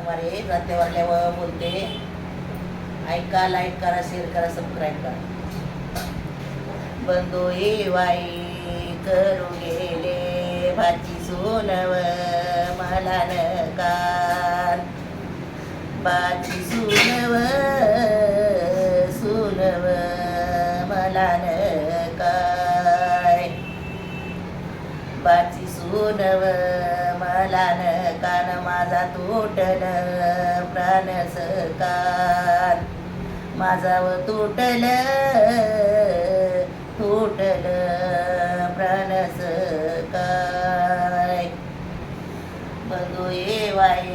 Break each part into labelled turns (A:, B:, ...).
A: वारे जात्यावरल्यावर बोलते. ऐका लाईक करा शेअर करा सबस्क्राईब करा. बंधू हे वाई करू गेले भाची सोनव मला नकार. भाची सुनव सुनव मला काय बाची सुनव मला न कान माझा तुटल प्राण सकान माझा व तुटल तुटल प्राण सकाय बघू ये वाई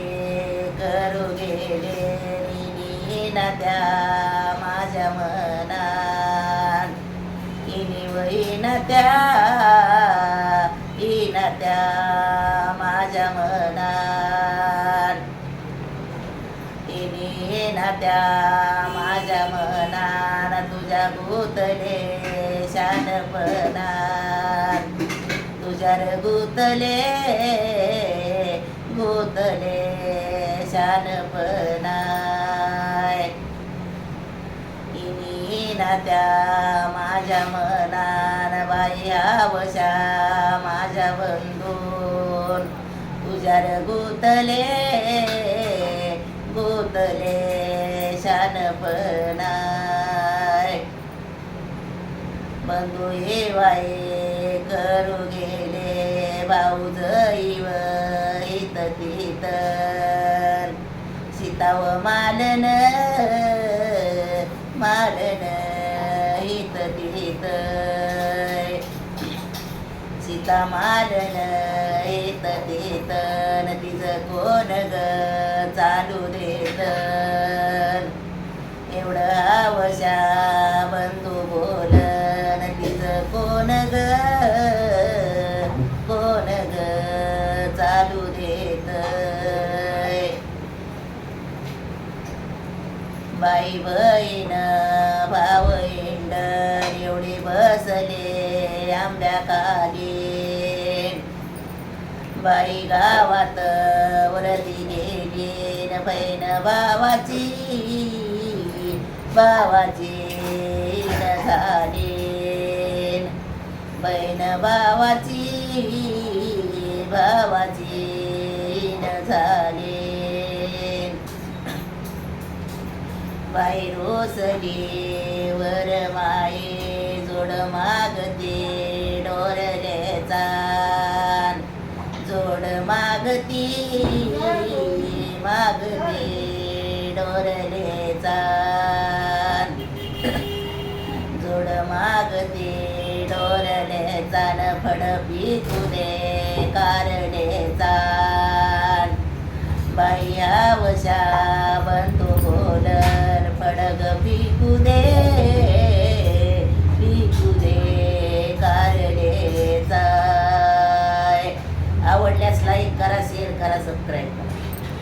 A: करू गेले नद्या त्या माझ्या मनात. किनी वही त्या त्या माझ्या मनात तुझ्या गुतले शानपणात तुझ्या रे गुतले गुतले शानपणात इनी नात्या माझ्या मनान बाई माझ्या बंधून तुझ्या रे गुतले गुतले शानपणाय बंधू हे वाई करू गेले भाऊ जैव हित तीत सीताव मालन मालन हित तित सीता मालन हित तितन तिचं कोण ग मार्ग चालू देत. बाई बहीण भाव इंड एवढे बसले आंब्या खाली. बाई गावात वरती गेली न बहीण भावाची. भावाची झाली. बहीण भावाची भावाची न झाले. बाई वर माये जोड मागते डोरलेचा जोड मागती मागते डोरलेचा जोड मागते डोरले चान फड पिकुदे बनतो बोलन पडग पिकू दे पिकू दे कारले जाय आवडल्यास लाईक करा शेअर करा सबस्क्राईब करा.